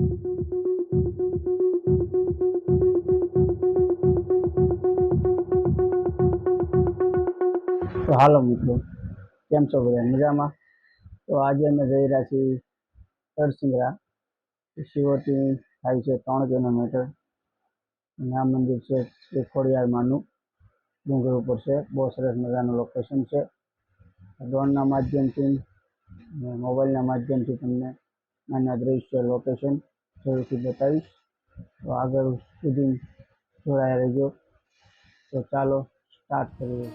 તો હાલો મિત્રો, કેમ છો બધા? મજામાં? તો આજે અમે જઈ રહ્યા છીએ તરસિંગરા શિવતી થાય છે ત્રણ કિલોમીટર. અને આ મંદિર છે એ ખોડિયારમાંનું ડુંગર ઉપર છે. બહુ સરસ મજાનું લોકેશન છે. ડ્રોનના માધ્યમથી મોબાઈલના માધ્યમથી તમને નાના દ્રશ્ય લોકેશન જરૂરથી બતાવીશ તો આગળ સુધી જોડાયા રહેજો તો ચાલો સ્ટાર્ટ કરીએ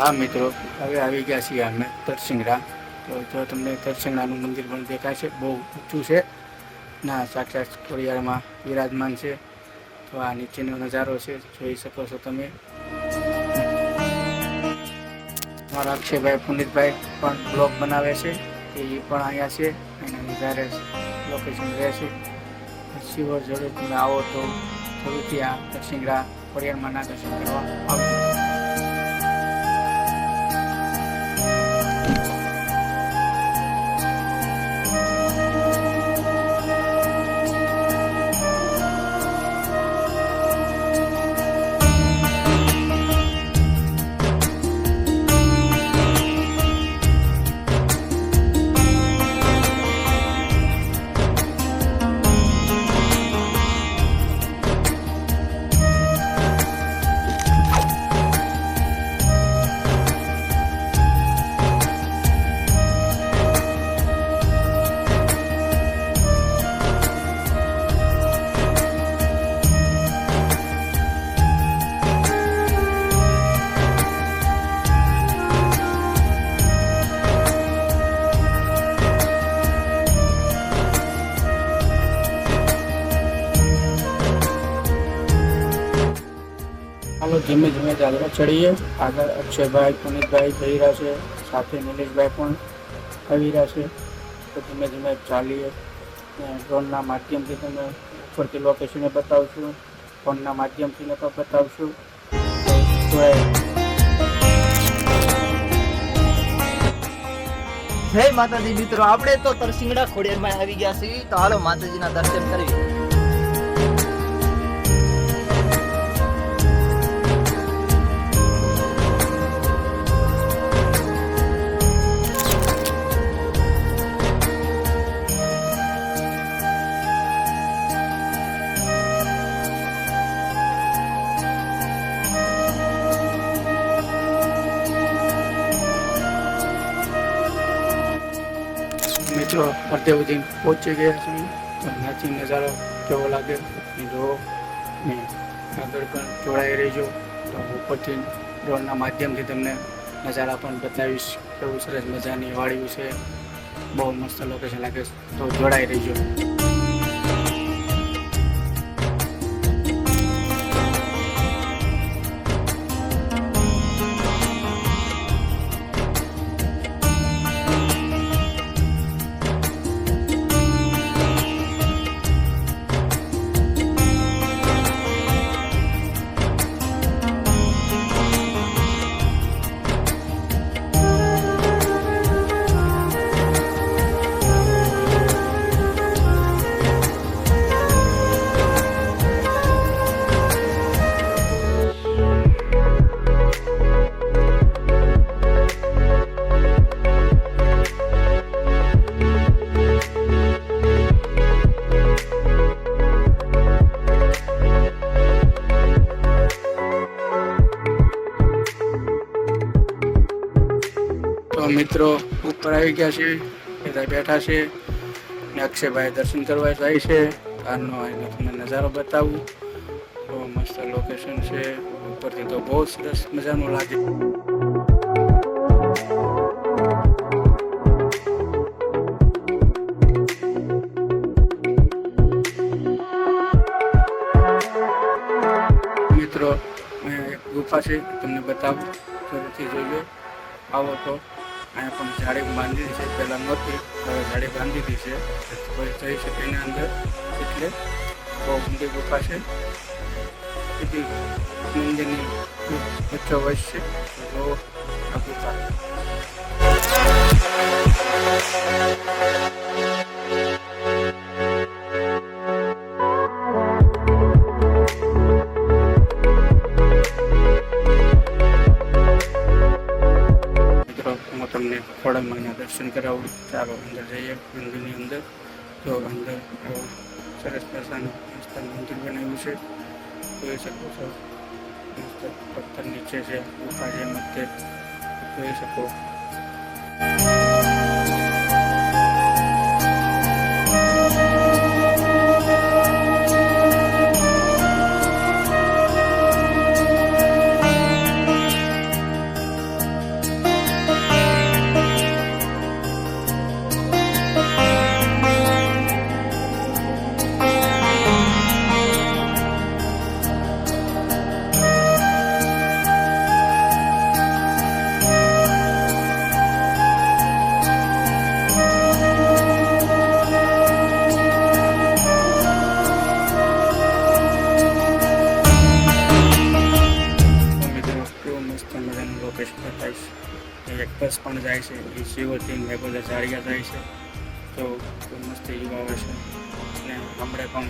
હા મિત્રો હવે આવી ગયા છીએ અમે તરસિંગરા તો જો તમને તરસિંગરાનું મંદિર પણ દેખાય છે બહુ ઊંચું છે ના સાક્ષાત ખોડિયારમાં વિરાજમાન છે તો આ નીચેનો નજારો છે જોઈ શકો છો તમે। મારા અક્ષયભાઈ પુનિતભાઈ પણ બ્લોગ બનાવે છે, એ પણ અહીંયા છે અને જ્યારે લોકેશન રહે છે. શિવો જોડે તમે આવો તો જરૂરથી આ તરસિંગરા ખોડિયારમાંના દર્શન કરવા આવજો ચાલો ધીમે ધીમે ચાલવા ચડીએ. આગળ અક્ષયભાઈ, પુનિતભાઈ જઈ રહ્યા છે. સાથે નિલેશભાઈ પણ આવી રહ્યા છે. તો ધીમે ધીમે ચાલીએ. ડ્રોનના માધ્યમથી તમે ઉપરથી લોકેશને બતાવશું. ફોનના માધ્યમથી પણ બતાવશું. જય માતાજી મિત્રો, આપણે તો તરસિંગડા ખોડિયારમાં આવી ગયા છીએ. તો હાલો, માતાજીના દર્શન કરીએ. મિત્રો અડધે સુધી પહોંચી ગયા છીએ. તો નાચી નજારો કેવો લાગે? એ ને આગળ પણ જોડાઈ રહીજો. તો ઉપરથી ડ્રોનના માધ્યમથી તમને નજારા પણ બતાવીશ, કેવું સરસ મજાની વાળ્યું છે. બહુ મસ્ત લોકેશન લાગે તો જોડાઈ રહીજો. મિત્રો ઉપર આવી ગયા છે. બધા બેઠા છે. ને અક્ષયભાઈ દર્શન કરવા જાય છે. કારનો એને તમને નજારો બતાવું. બહુ મસ્ત લોકેશન છે. ઉપરથી તો બહુ સરસ મજાનું લાગે. મિત્રો ગુફા છે. તમને બતાવું. જરૂરથી જોઈએ આવો તો. અહીંયા પણ જાળી બાંધી છે, પહેલાં નહોતી, હવે જાળી બાંધી દી છે. કોઈ જઈ શકે એના અંદર, એટલે બહુ ઊંડી ગુફા છે. બધી મંદિરની વચ્ચો વચ્ચ છે. તો આ ગુફા કરાવું, ચાલો અંદર જઈએ, મંદિરની અંદર. તો અંદર સરસ મસ્ત મંદિર બનાવ્યું છે. જોઈ શકો છો. મસ્ત પથ્થર નીચે છે, ગુફા છે મધ્ય જોઈ શકો. બતાવીશ. એ એક બસ પણ જાય છે. એ શિવતી ને એ બધા જાય છે. તો મસ્ત યુવાઓ છે. અને હમણાં પણ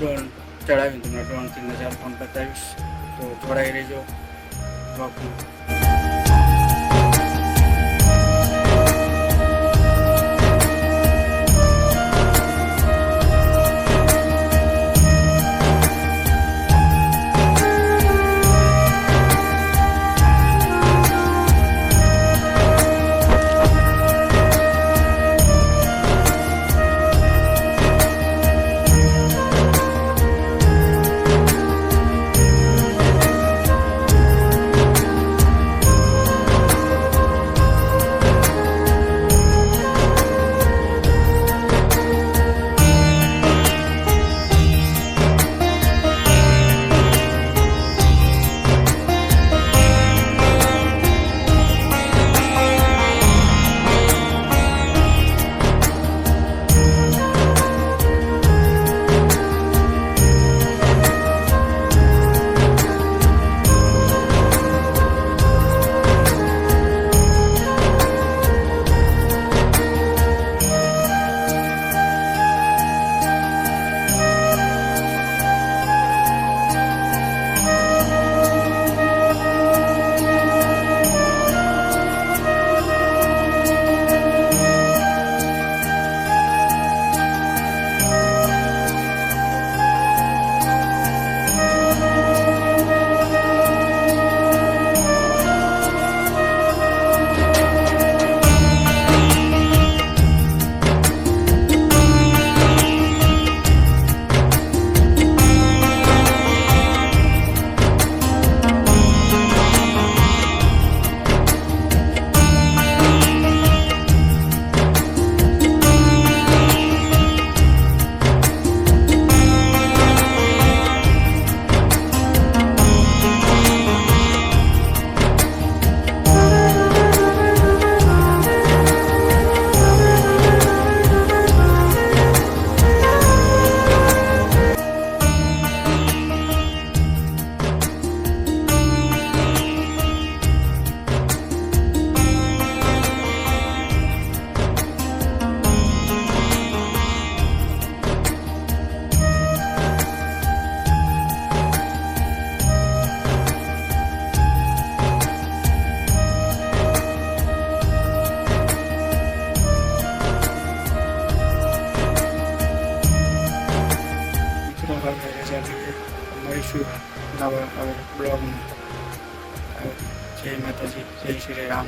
ડ્રોન ચડાવીને તમને ડ્રોનથી નજારો પણ બતાવીશ. તો જોડાઈ રહેજો. બ્લોગમાં મળીશું નવા બ્લોગમાં. જય માતાજી જય શ્રી રામ.